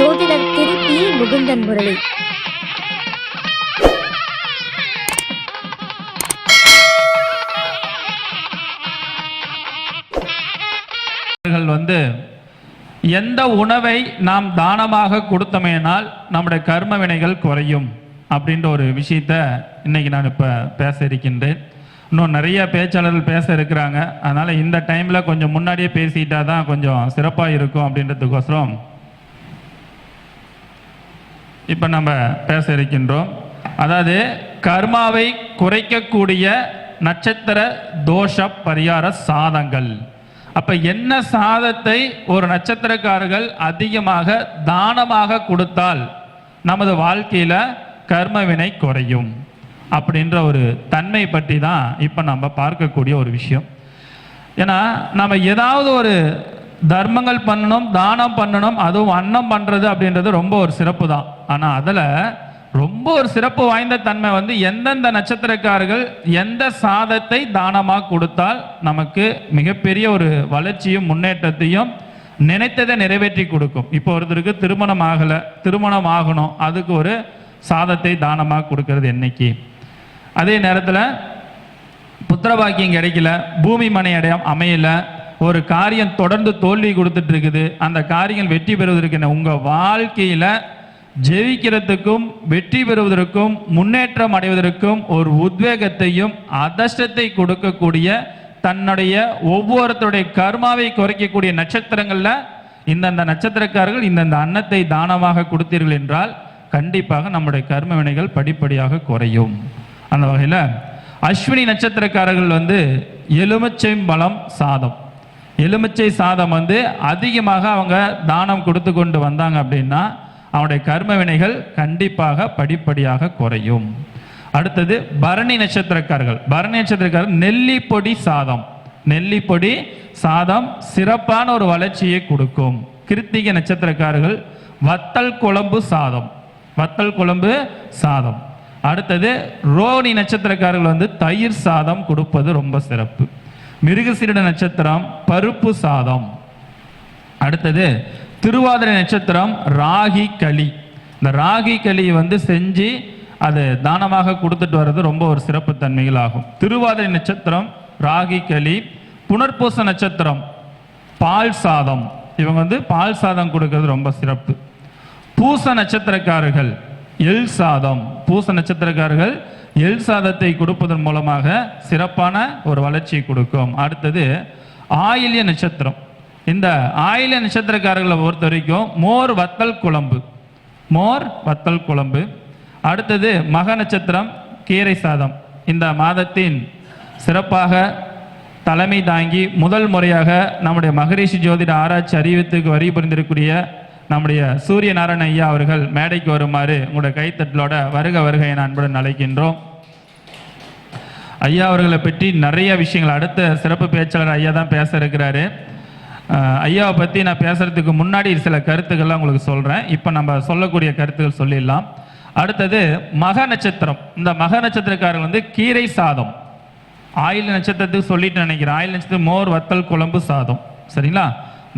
ஜோதிடர் திருப்பி முகுந்தன் முரளி. அவர்கள் வந்து எந்த உணவை நாம் தானமாக கொடுத்தமையினால் நம்முடைய கர்ம வினைகள் குறையும்? அப்படின்ற ஒரு விஷயத்த இன்னைக்கு நான் இப்போ பேச இருக்கின்றேன். இன்னும் நிறைய பேச்சாளர்கள் பேச இருக்கிறாங்க. அதனால் இந்த டைமில் கொஞ்சம் முன்னாடியே பேசிட்டா தான் கொஞ்சம் சிறப்பாக இருக்கும் அப்படின்றதுக்கோசரம் இப்போ நம்ம பேச இருக்கின்றோம். அதாவது கர்மாவை குறைக்கக்கூடிய நட்சத்திர தோஷ பரிகார சாதங்கள். அப்ப என்ன சாதத்தை ஒரு நட்சத்திரக்காரர்கள் அதிகமாக தானமாக கொடுத்தால் நமது வாழ்க்கையில கர்மவினை குறையும். அப்படின்ற ஒரு தன்மை பற்றி தான் இப்போ நம்ம பார்க்கக்கூடிய ஒரு விஷயம். ஏன்னா நம்ம ஏதாவது ஒரு தர்மங்கள் பண்ணணும் தானம் பண்ணணும் அதுவும் அன்னம் பண்ணுறது அப்படின்றது ரொம்ப ஒரு சிறப்பு தான். ஆனால் அதில் ரொம்ப ஒரு சிறப்பு வாய்ந்த தன்மை வந்து எந்தெந்த நட்சத்திரக்காரர்கள் எந்த சாதத்தை தானமாக கொடுத்தால் நமக்கு மிகப்பெரிய ஒரு வளர்ச்சியும் முன்னேற்றத்தையும் நினைத்ததை நிறைவேற்றி கொடுக்கும். இப்போ ஒருத்தருக்கு திருமணம் ஆகலை திருமணம் ஆகணும் அதுக்கு ஒரு சாதத்தை தானமாக கொடுக்கறது என்னைக்கு? அதே நேரத்தில் புத்திரபாக்கியம் கிடைக்கல பூமி மனை அடையம் அமையல ஒரு காரியம் தொடர்ந்து தோல்வி கொடுத்துட்டு இருக்குது அந்த காரியங்கள் வெற்றி பெறுவதற்கு என்ன? உங்கள் வாழ்க்கையில் ஜெயிக்கிறதுக்கும் வெற்றி பெறுவதற்கும் முன்னேற்றம் அடைவதற்கும் ஒரு உத்வேகத்தையும் அதர்ஷ்டத்தை கொடுக்கக்கூடிய தன்னுடைய ஒவ்வொருத்தருடைய கர்மாவை குறைக்கக்கூடிய நட்சத்திரங்களில் இந்தந்த நட்சத்திரக்காரர்கள் இந்தந்த அன்னத்தை தானமாக கொடுத்தீர்கள் என்றால் கண்டிப்பாக நம்முடைய கர்ம வினைகள் படிப்படியாக குறையும். அந்த வகையில் அஸ்வினி நட்சத்திரக்காரர்கள் வந்து எலுமிச்சை பலம் சாதம். எலுமிச்சை சாதம் வந்து அதிகமாக அவங்க தானம் கொடுத்து கொண்டு வந்தாங்க அப்படின்னா அவனுடைய கர்ம வினைகள் கண்டிப்பாக படிப்படியாக குறையும். அடுத்தது பரணி நட்சத்திரக்காரர்கள். பரணி நட்சத்திரக்காரர்கள் நெல்லிப்பொடி சாதம். நெல்லிப்பொடி சாதம் சிறப்பான ஒரு வளர்ச்சியை கொடுக்கும். கிருத்திகை நட்சத்திரக்காரர்கள் வத்தல் குழம்பு சாதம். வத்தல் குழம்பு சாதம். அடுத்தது ரோனி நட்சத்திரக்காரர்கள் வந்து தயிர் சாதம் கொடுப்பது ரொம்ப சிறப்பு. மிருகசீரட நட்சத்திரம் பருப்பு சாதம். அடுத்தது திருவாதிரை நட்சத்திரம் ராகி களி. இந்த ராகி களி வந்து செஞ்சு அது தானமாக கொடுத்துட்டு வர்றது ரொம்ப ஒரு சிறப்பு தன்மைகள் ஆகும். திருவாதிரை நட்சத்திரம் ராகி களி புனர்பூச நட்சத்திரம் பால் சாதம். இவங்க வந்து பால் சாதம் கொடுக்கறது ரொம்ப சிறப்பு. பூச நட்சத்திரக்காரர்கள் எல் சாதம். பூச நட்சத்திரக்காரர்கள் எல் சாதத்தை கொடுப்பதன் மூலமாக சிறப்பான ஒரு வளர்ச்சியை கொடுக்கும். அடுத்தது ஆயில்ய நட்சத்திரம். இந்த ஆயில்ய நட்சத்திரக்காரர்களை பொறுத்த வரைக்கும் மோர் வத்தல் குழம்பு. மோர் வத்தல் குழம்பு. அடுத்தது மக நட்சத்திரம் கீரை சாதம். இந்த மாதத்தின் சிறப்பாக தலைமை தாங்கி முதல் முறையாக நம்முடைய மகரிஷி ஜோதிட ஆராய்ச்சி அறிவித்துக்கு வரி புரிந்திருக்கக்கூடிய நம்முடைய சூரிய நாராயண ஐயா அவர்கள் மேடைக்கு வருமாறு உங்களுடைய கைத்தட்டலோட வருக வருகை அன்புடன் அழைக்கின்றோம். ஐயா அவர்களை பற்றி நிறைய விஷயங்கள். அடுத்த சிறப்பு பேச்சாளர் ஐயா தான் பேச இருக்கிறாரு. ஐயாவை பற்றி நான் பேசுறதுக்கு முன்னாடி சில கருத்துக்கள்லாம் உங்களுக்கு சொல்கிறேன் இப்போ நம்ம சொல்லக்கூடிய கருத்துக்கள் சொல்லிடலாம். அடுத்தது மக நட்சத்திரம். இந்த மக நட்சத்திரக்காரர்கள் வந்து கீரை சாதம். ஆயில் நட்சத்திரத்துக்கு சொல்லிட்டு நினைக்கிறேன். ஆயில் நட்சத்திரம் மோர் வத்தல் குழம்பு சாதம். சரிங்களா?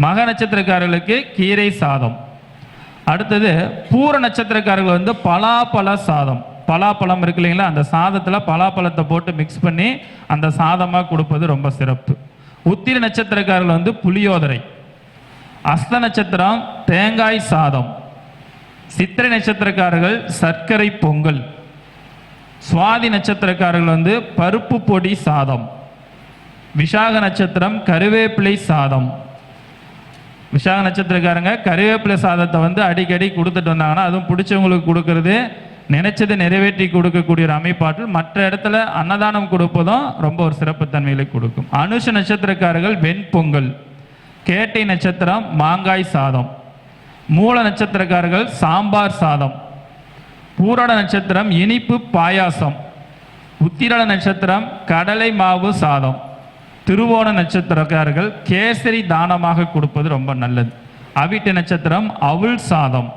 மக நட்சத்திரக்காரர்களுக்கு கீரை சாதம். அடுத்தது பூர நட்சத்திரக்காரர்கள் வந்து பலாப்பழ சாதம். பலாப்பழம் இருக்கு இல்லைங்களா? அந்த சாதத்தில் பலாப்பழத்தை போட்டு மிக்ஸ் பண்ணி அந்த சாதமாக கொடுப்பது ரொம்ப சிறப்பு. உத்திர நட்சத்திரக்காரர்கள் வந்து புளியோதரை. அஸ்த நட்சத்திரம் தேங்காய் சாதம். சித்திரை நட்சத்திரக்காரர்கள் சர்க்கரை பொங்கல். சுவாதி நட்சத்திரக்காரர்கள் வந்து பருப்பு பொடி சாதம். விஷாக நட்சத்திரம் கருவேப்பிலை சாதம். விஷாக நட்சத்திரக்காரங்க கருவேப்பிலை சாதத்தை வந்து அடிக்கடி கொடுத்துட்டு வந்தாங்கன்னா அதுவும் பிடிச்சவங்களுக்கு கொடுக்கறது நினைச்சதை நிறைவேற்றி கொடுக்கக்கூடிய ஒரு அமைப்பாற்றல் மற்ற இடத்துல அன்னதானம் கொடுப்பதும் ரொம்ப ஒரு சிறப்புத்தன்மைகளை கொடுக்கும். அனுஷ நட்சத்திரக்காரர்கள் வெண்பொங்கல் கேட்டை நட்சத்திரம் மாங்காய் சாதம் மூல நட்சத்திரக்காரர்கள் சாம்பார் சாதம் பூரட நட்சத்திரம் இனிப்பு பாயாசம் உத்திரட நட்சத்திரம் கடலை மாவு சாதம். திருவோண நட்சத்திரக்காரர்கள் கேசரி தானமாக கொடுப்பது ரொம்ப நல்லது. அவிட்டு நட்சத்திரம் அவுள் சாதம்.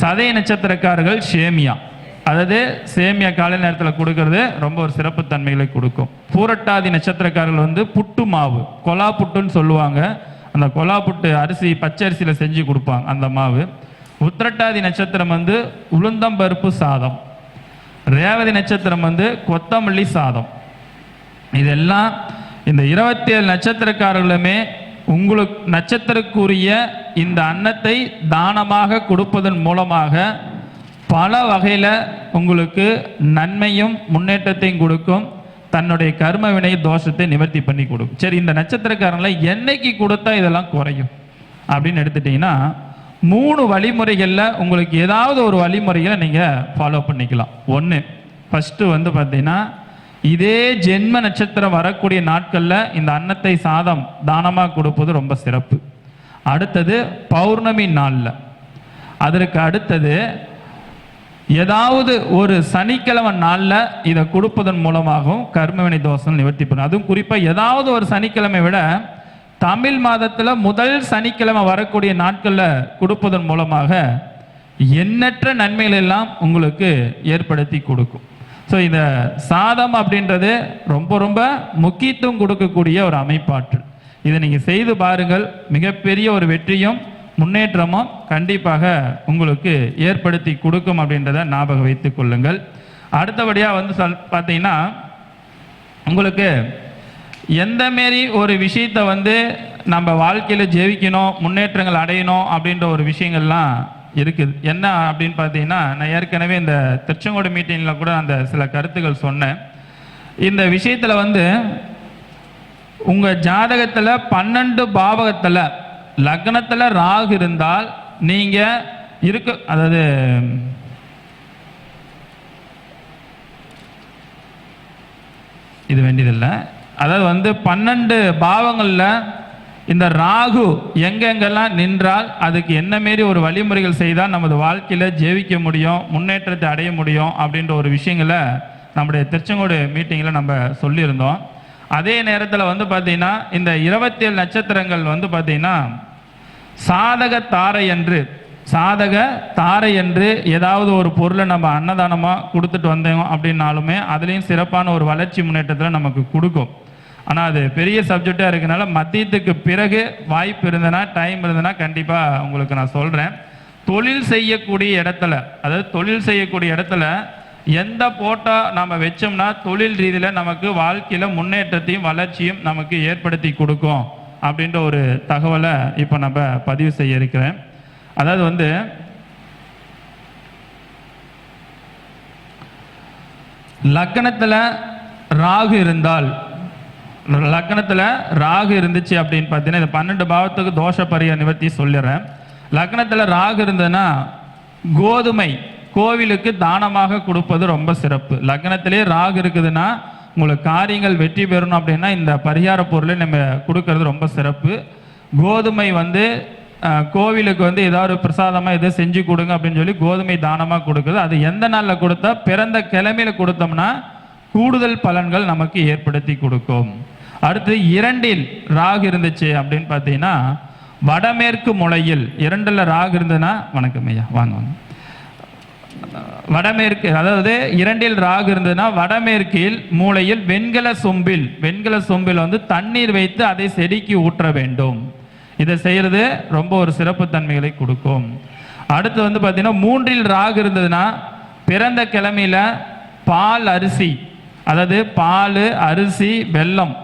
சதய நட்சத்திரக்காரர்கள் சேமியா. அதாவது சேமியா காலை நேரத்தில் கொடுக்கறது ரொம்ப ஒரு சிறப்பு தன்மைகளை கொடுக்கும். பூரட்டாதி நட்சத்திரக்காரர்கள் வந்து புட்டு மாவு கொலா புட்டுன்னு சொல்லுவாங்க. அந்த கொலா புட்டு அரிசி பச்சை அரிசியில் செஞ்சு கொடுப்பாங்க அந்த மாவு. உத்திரட்டாதி நட்சத்திரம் வந்து உளுந்தம்பருப்பு சாதம். ரேவதி நட்சத்திரம் வந்து கொத்தமல்லி சாதம். இதெல்லாம் இந்த இருபத்தி ஏழு நட்சத்திரக்காரர்களுமே உங்களுக்கு நட்சத்திரக்குரிய இந்த அன்னத்தை தானமாக கொடுப்பதன் மூலமாக பல வகையில் உங்களுக்கு நன்மையும் முன்னேற்றத்தையும் கொடுக்கும். தன்னுடைய கர்ம வினை தோஷத்தை நிவர்த்தி பண்ணி கொடுக்கும். சரி இந்த நட்சத்திரக்காரங்களை என்னைக்கு கொடுத்தா இதெல்லாம் குறையும்? அப்படின்னு எடுத்துட்டீங்கன்னா மூணு வழிமுறைகளில் உங்களுக்கு ஏதாவது ஒரு வழிமுறைகளை நீங்கள் ஃபாலோ பண்ணிக்கலாம். ஒன்று ஃபஸ்ட்டு வந்து பார்த்தீங்கன்னா இதே ஜென்ம நட்சத்திரம் வரக்கூடிய நாட்களில் இந்த அன்னத்தை சாதம் தானமாக கொடுப்பது ரொம்ப சிறப்பு. அடுத்தது பௌர்ணமி நாளில். அதற்கு அடுத்தது ஏதாவது ஒரு சனிக்கிழமை நாளில் இதை கொடுப்பதன் மூலமாகவும் கர்மவினை தோஷம் நிவர்த்தி பண்ணும். அதுவும் குறிப்பாக ஏதாவது ஒரு சனிக்கிழமை விட தமிழ் மாதத்தில் முதல் சனிக்கிழமை வரக்கூடிய நாட்களில் கொடுப்பதன் மூலமாக எண்ணற்ற நன்மைகள் எல்லாம் உங்களுக்கு ஏற்படுத்தி கொடுக்கும். ஸோ இந்த சாதம் அப்படின்றது ரொம்ப ரொம்ப முக்கியத்துவம் கொடுக்கக்கூடிய ஒரு அமைப்பாற்றல். இதை நீங்கள் செய்து பாருங்கள். மிகப்பெரிய ஒரு வெற்றியும் முன்னேற்றமும் கண்டிப்பாக உங்களுக்கு ஏற்படுத்தி கொடுக்கும் அப்படின்றத ஞாபகம் வைத்துக் கொள்ளுங்கள். அடுத்தபடியாக வந்து சொல் பார்த்தீங்கன்னா உங்களுக்கு எந்த மாரி ஒரு விஷயத்தை வந்து நம்ம வாழ்க்கையில் ஜெயிக்கணும் முன்னேற்றங்கள் அடையணும் அப்படின்ற ஒரு விஷயங்கள்லாம் இருக்குது. என்ன அப்படின்னு பார்த்தீங்கன்னா நான் ஏற்கனவே இந்த திருச்செங்கோடு மீட்டிங்கில் கூட அந்த சில கருத்துக்கள் சொன்னேன். இந்த விஷயத்தில் வந்து உங்கள் ஜாதகத்தில் பன்னெண்டு பாவகத்தில் லக்னத்தில் ராகு இருந்தால் நீங்கள் இருக்க அதாவது இது வேண்டியதில்லை. அதாவது வந்து பன்னெண்டு பாவங்களில் இந்த ராகு எங்கெங்கெல்லாம் நின்றால் அதுக்கு என்ன மாரி ஒரு வழிமுறைகள் செய்தால் நமது வாழ்க்கையில் ஜெயிக்க முடியும் முன்னேற்றத்தை அடைய முடியும் அப்படின்ற ஒரு விஷயங்களை நம்முடைய திருச்செங்கோடு மீட்டிங்கில் நம்ம சொல்லியிருந்தோம். அதே நேரத்தில் வந்து பார்த்தீங்கன்னா இந்த இருபத்தேழு நட்சத்திரங்கள் வந்து பார்த்தீங்கன்னா சாதக தாரை என்று சாதக தாரை என்று ஏதாவது ஒரு பொருளை நம்ம அன்னதானமாக கொடுத்துட்டு வந்தோம் அப்படின்னாலுமே அதுலேயும் சிறப்பான ஒரு வளர்ச்சி முன்னேற்றத்தில் நமக்கு கொடுக்கும். ஆனால் அது பெரிய சப்ஜெக்டாக இருக்கனால மதியத்துக்கு பிறகு வாய்ப்பு இருந்ததுன்னா டைம் இருந்ததுன்னா கண்டிப்பாக உங்களுக்கு நான் சொல்கிறேன் தொழில் செய்யக்கூடிய இடத்துல அதாவது தொழில் செய்யக்கூடிய இடத்துல எந்த போட்டோ நம்ம வச்சோம்னா தொழில் ரீதியில் நமக்கு வாழ்க்கையில் முன்னேற்றத்தையும் வளர்ச்சியும் நமக்கு ஏற்படுத்தி கொடுக்கும் அப்படின்ற ஒரு தகவலை இப்போ நம்ம பதிவு செய்ய இருக்கிறேன். அதாவது வந்து லக்கணத்தில் ராகு இருந்தால் லக்னத்தில் ராகு இருந்துச்சு அப்படின்னு பார்த்தீங்கன்னா இந்த பன்னெண்டு பாவத்துக்கு தோஷ பரிய நிவர்த்தி சொல்லிடுறேன். லக்னத்தில் ராகு இருந்ததுன்னா கோதுமை கோவிலுக்கு தானமாக கொடுப்பது ரொம்ப சிறப்பு. லக்னத்திலே ராகு இருக்குதுன்னா உங்களுக்கு காரியங்கள் வெற்றி பெறணும் அப்படின்னா இந்த பரிகார பொருளை நம்ம கொடுக்கறது ரொம்ப சிறப்பு. கோதுமை வந்து கோவிலுக்கு வந்து ஏதாவது பிரசாதமாக எதோ செஞ்சு கொடுங்க அப்படின்னு சொல்லி கோதுமை தானமாக கொடுக்குது. அது எந்த நாளில் கொடுத்தா பிறந்த கிழமையில கொடுத்தோம்னா கூடுதல் பலன்கள் நமக்கு ஏற்படுத்தி கொடுக்கும். அடுத்து இரண்டில் ராகு இருந்துச்சு அப்படின்னு பார்த்தீங்கன்னா வடமேற்கு முளையில் இரண்டில் ராகு இருந்ததுன்னா வணக்கம் ஐயா வாங்க வாங்க. வடமேற்கு அதாவது இரண்டில் ராகு இருந்ததுன்னா வடமேற்கில் மூலையில் வெண்கல சொம்பில் வெண்கல சொம்பில் வந்து தண்ணீர் வைத்து அதை செடிக்கு ஊற்ற வேண்டும். இதை செய்யறது ரொம்ப ஒரு சிறப்பு தன்மைகளை கொடுக்கும். அடுத்து வந்து பார்த்தீங்கன்னா மூன்றில் ராகு இருந்ததுன்னா பிறந்த கிழமையில பால் அரிசி அதாவது பால் அரிசி வெல்லம்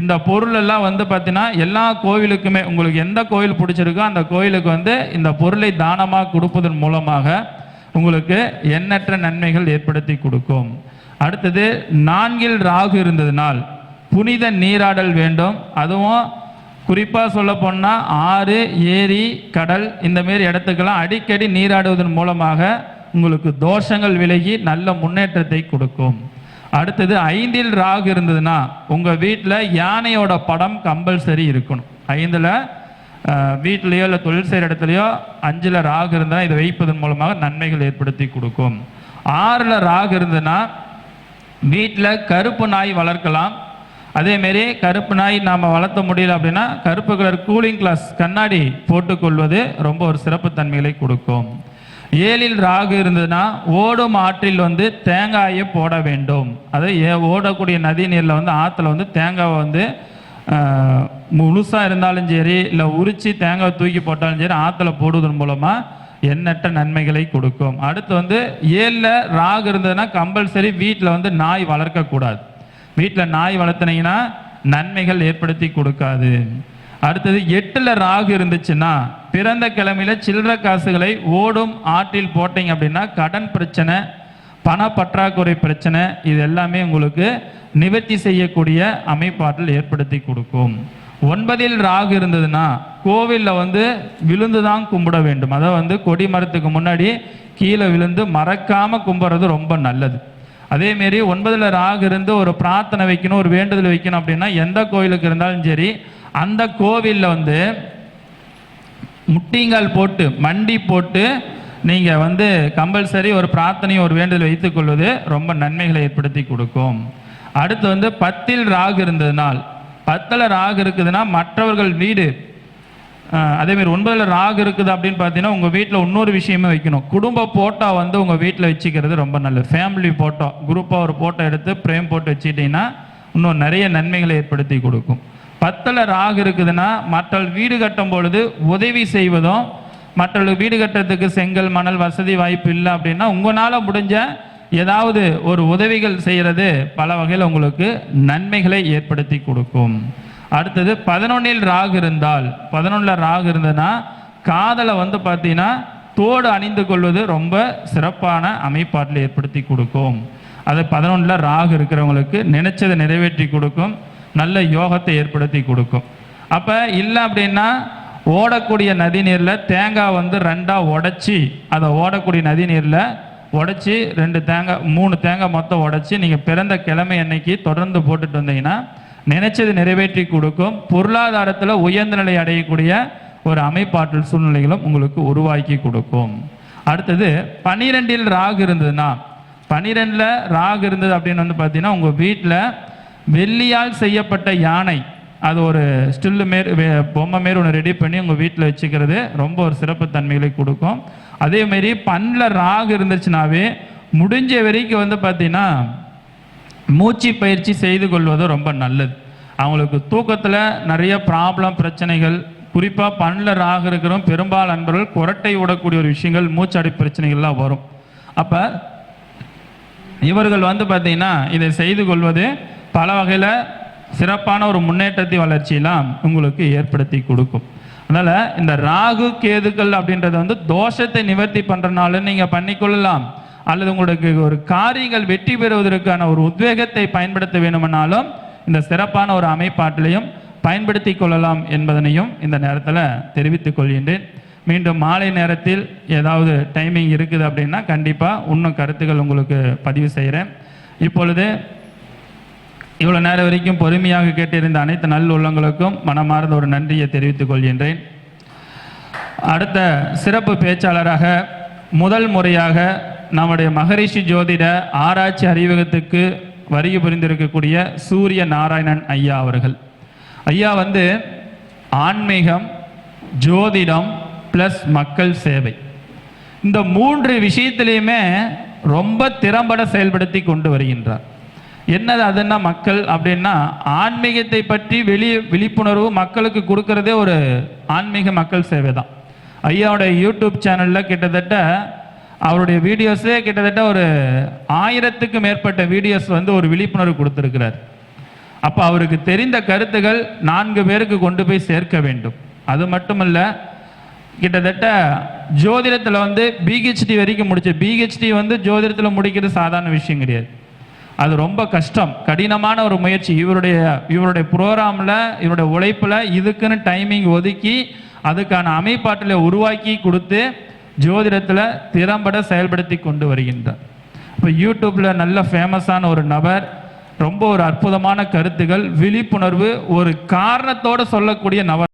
இந்த பொருள் எல்லாம் வந்து பார்த்தீங்கன்னா எல்லா கோவிலுக்குமே உங்களுக்கு எந்த கோவில் பிடிச்சிருக்கோ அந்த கோவிலுக்கு வந்து இந்த பொருளை தானமாக கொடுப்பதன் மூலமாக உங்களுக்கு எண்ணற்ற நன்மைகள் ஏற்படுத்தி கொடுக்கும். அடுத்தது நான்கில் ராகு இருந்ததுனால் புனித நீராடல் வேண்டும். அதுவும் குறிப்பாக சொல்ல போனால் ஆறு ஏரி கடல் இந்தமாரி இடத்துக்கெல்லாம் அடிக்கடி நீராடுவதன் மூலமாக உங்களுக்கு தோஷங்கள் விலகி நல்ல முன்னேற்றத்தை கொடுக்கும். அடுத்தது ஐந்தில் ராகு இருந்ததுன்னா உங்கள் வீட்டில் யானையோட படம் கம்பல்சரி இருக்கணும். ஐந்தில் வீட்லேயோ இல்லை தொழில் செய்கிற இடத்துலையோ அஞ்சில் ராகு இருந்தால் இதை வைப்பதன் மூலமாக நன்மைகள் ஏற்படுத்தி கொடுக்கும். ஆறில் ராகு இருந்ததுன்னா வீட்டில் கருப்பு நாய் வளர்க்கலாம். அதேமாரி கருப்பு நாய் நாம் வளர்த்த முடியல அப்படின்னா கருப்பு கலர் கூலிங் கிளாஸ் கண்ணாடி போட்டுக்கொள்வது ரொம்ப ஒரு சிறப்பு தன்மைகளை கொடுக்கும். ஏழில் ராகு இருந்ததுன்னா ஓடும் ஆற்றில் வந்து தேங்காயை போட வேண்டும். அது ஏ ஓடக்கூடிய நதி நீரில் வந்து ஆற்றுல வந்து தேங்காவை வந்து முழுசாக இருந்தாலும் சரி இல்லை உரிச்சு தேங்காய் தூக்கி போட்டாலும் சரி ஆற்றுல போடுவதன் மூலமாக எண்ணற்ற நன்மைகளை கொடுக்கும். அடுத்து வந்து ஏழில் ராகு இருந்ததுன்னா கம்பல்சரி வீட்டில் வந்து நாய் வளர்க்கக்கூடாது வீட்டில் நாய் வளர்த்துனீங்கன்னா நன்மைகள் ஏற்படுத்தி கொடுக்காது. அடுத்தது எட்டில் ராகு இருந்துச்சுன்னா பிறந்த கிழமையில சில்லற காசுகளை ஓடும் ஆற்றில் போட்டீங்க அப்படின்னா கடன் பிரச்சனை பண பற்றாக்குறை பிரச்சனை இது எல்லாமே உங்களுக்கு நிவர்த்தி செய்யக்கூடிய அமைப்பாற்றல் ஏற்படுத்தி கொடுக்கும். ஒன்பதில் ராகு இருந்ததுன்னா கோவிலில் வந்து விழுந்து தான் கும்பிட வேண்டும். அதை வந்து கொடி மரத்துக்கு முன்னாடி கீழே விழுந்து மறக்காம கும்பிட்றது ரொம்ப நல்லது. அதேமாரி ஒன்பதில் ராகு இருந்து ஒரு பிரார்த்தனை வைக்கணும் ஒரு வேண்டுதல் வைக்கணும் அப்படின்னா எந்த கோயிலுக்கு இருந்தாலும் சரி அந்த கோவிலில் வந்து முட்டிங்கால் போட்டு மண்டி போட்டு நீங்கள் வந்து கம்பல்சரி ஒரு பிரார்த்தனை ஒரு வேண்டுதல் வைத்துக்கொள்வது ரொம்ப நன்மைகளை ஏற்படுத்தி கொடுக்கும். அடுத்து வந்து பத்தில் ராகு இருந்ததுனால் பத்தில் ராகு இருக்குதுன்னா மற்றவர்கள் வீடு. அதேமாரி ஒன்பதில் ராகு இருக்குது அப்படின்னு பார்த்தீங்கன்னா உங்கள் வீட்டில் இன்னொரு விஷயமே வைக்கணும். குடும்ப போட்டோ வந்து உங்கள் வீட்டில் வச்சுக்கிறது ரொம்ப நல்லது. ஃபேமிலி போட்டோ குரூப்பாக ஒரு போட்டோ எடுத்து பிரேம் போட்டு வச்சுக்கிட்டீங்கன்னா இன்னும் நிறைய நன்மைகளை ஏற்படுத்தி கொடுக்கும். பத்தில் ராகு இருக்குதுன்னா மற்ற வீடு கட்டும் பொழுது உதவி செய்வதும் மற்ற வீடு கட்டுறதுக்கு செங்கல் மணல் வசதி வாய்ப்பு இல்லை அப்படின்னா உங்களால் முடிஞ்ச ஏதாவது ஒரு உதவிகள் செய்கிறது பல வகையில் உங்களுக்கு நன்மைகளை ஏற்படுத்தி கொடுக்கும். அடுத்தது பதினொன்னில் ராகு இருந்தால் பதினொன்றில் ராகு இருந்ததுன்னா காதலை வந்து பார்த்தீங்கன்னா தோடு அணிந்து கொள்வது ரொம்ப சிறப்பான அமைப்பாட்டில் ஏற்படுத்தி கொடுக்கும். அது பதினொன்றில் ராகு இருக்கிறவங்களுக்கு நினைச்சதை நிறைவேற்றி கொடுக்கும். நல்ல யோகத்தை ஏற்படுத்தி கொடுக்கும். அப்போ இல்லை அப்படின்னா ஓடக்கூடிய நதி நீரில் தேங்காய் வந்து ரெண்டாக உடச்சி அதை ஓடக்கூடிய நதி நீரில் ரெண்டு தேங்காய் மூணு தேங்காய் மொத்தம் உடச்சி நீங்கள் பிறந்த கிழமை அன்னைக்கு தொடர்ந்து போட்டுட்டு வந்தீங்கன்னா நினைச்சது நிறைவேற்றி கொடுக்கும். பொருளாதாரத்தில் உயர்ந்த நிலை அடையக்கூடிய ஒரு அமைப்பாற்றல் சூழ்நிலைகளும் உங்களுக்கு உருவாக்கி கொடுக்கும். அடுத்தது பனிரெண்டில் ராகு இருந்ததுன்னா பனிரெண்டில் ராகு இருந்தது அப்படின்னு வந்து பார்த்தீங்கன்னா உங்கள் வீட்டில் வெள்ளியால் செய்யப்பட்ட யானை. அது ஒரு ஸ்டில்லு மாரி வே- பொம்மை மாரி ஒன்று ரெடி பண்ணி உங்கள் வீட்டில் வச்சுக்கிறது ரொம்ப ஒரு சிறப்பு தன்மைகளை கொடுக்கும். அதேமாரி பண்ணில் ராகு இருந்துச்சுனாவே முடிஞ்ச வரைக்கும் வந்து பார்த்தீங்கன்னா மூச்சு பயிற்சி செய்து கொள்வது ரொம்ப நல்லது. அவங்களுக்கு தூக்கத்தில் நிறைய ப்ராப்ளம் பிரச்சனைகள் குறிப்பாக பண்ணில் ராகு இருக்கிறோம் பெரும்பாலும் அன்பர்கள் குரட்டை விடக்கூடிய ஒரு விஷயங்கள் மூச்சடை பிரச்சனைகள்லாம் வரும். அப்போ இவர்கள் வந்து பார்த்தீங்கன்னா இதை செய்து கொள்வது பல வகையில் சிறப்பான ஒரு முன்னேற்றத்தை வளர்ச்சியெல்லாம் உங்களுக்கு ஏற்படுத்தி கொடுக்கும். அதனால் இந்த ராகு கேதுக்கள் அப்படின்றது வந்து தோஷத்தை நிவர்த்தி பண்ணுறனால நீங்கள் பண்ணிக்கொள்ளலாம். அல்லது உங்களுக்கு ஒரு காரியங்கள் வெற்றி பெறுவதற்கான ஒரு உத்வேகத்தை பயன்படுத்த வேணுமானாலும் இந்த சிறப்பான ஒரு அமைப்பாட்டிலையும் பயன்படுத்தி கொள்ளலாம் என்பதனையும் இந்த நேரத்தில் தெரிவித்துக் கொள்கின்றேன். மீண்டும் மாலை நேரத்தில் ஏதாவது டைமிங் இருக்குது அப்படின்னா கண்டிப்பாக இன்னும் கருத்துக்கள் உங்களுக்கு பதிவு செய்கிறேன் இப்பொழுது இவ்வளோ நேரம் வரைக்கும் பொறுமையாக கேட்டிருந்த அனைத்து நல் உள்ளங்களுக்கும் மனமார்ந்த ஒரு நன்றியை தெரிவித்துக் கொள்கின்றேன். அடுத்த சிறப்பு பேச்சாளராக முதல் முறையாக நம்முடைய மகரிஷி ஜோதிட ஆராய்ச்சி அறிவகத்துக்கு வருகை புரிந்திருக்கக்கூடிய சூரிய நாராயணன் ஐயா அவர்கள். ஐயா வந்து ஆன்மீகம் ஜோதிடம் ப்ளஸ் மக்கள் சேவை. இந்த மூன்று விஷயத்திலையுமே ரொம்ப திறம்பட செயல்படுத்தி கொண்டு வருகின்றார். என்னது அதுன்னா மக்கள் அப்படின்னா ஆன்மீகத்தை பற்றி வெளி விழிப்புணர்வு மக்களுக்கு கொடுக்கறதே ஒரு ஆன்மீக மக்கள் சேவை தான் ஐயாவுடைய யூடியூப் சேனலில் கிட்டத்தட்ட அவருடைய வீடியோஸே கிட்டத்தட்ட ஒரு ஆயிரத்துக்கு மேற்பட்ட வீடியோஸ் வந்து ஒரு விழிப்புணர்வு கொடுத்துருக்கிறார். அப்போ அவருக்கு தெரிந்த கருத்துகள் நான்கு பேருக்கு கொண்டு போய் சேர்க்க வேண்டும். அது மட்டுமல்ல கிட்டத்தட்ட ஜோதிடத்தில் வந்து பிஹெச்டி வரைக்கும் முடிச்சு பிஹெச்டி வந்து ஜோதிடத்தில் முடிக்கிறது சாதாரண விஷயம் கிடையாது. அது ரொம்ப கஷ்டம். கடினமான ஒரு முயற்சி. இவருடைய இவருடைய ப்ரோக்ராமில் இவருடைய உழைப்பில் இதுக்குன்னு டைமிங் ஒதுக்கி அதுக்கான அமைப்பாட்டில் உருவாக்கி கொடுத்து ஜோதிடத்தில் திறம்பட செயல்படுத்தி கொண்டு வருகின்றார். இப்போ யூடியூப்பில் நல்ல ஃபேமஸான ஒரு நபர் ரொம்ப ஒரு அற்புதமான கருத்துகள் விழிப்புணர்வு ஒரு காரணத்தோடு சொல்லக்கூடிய நபர்.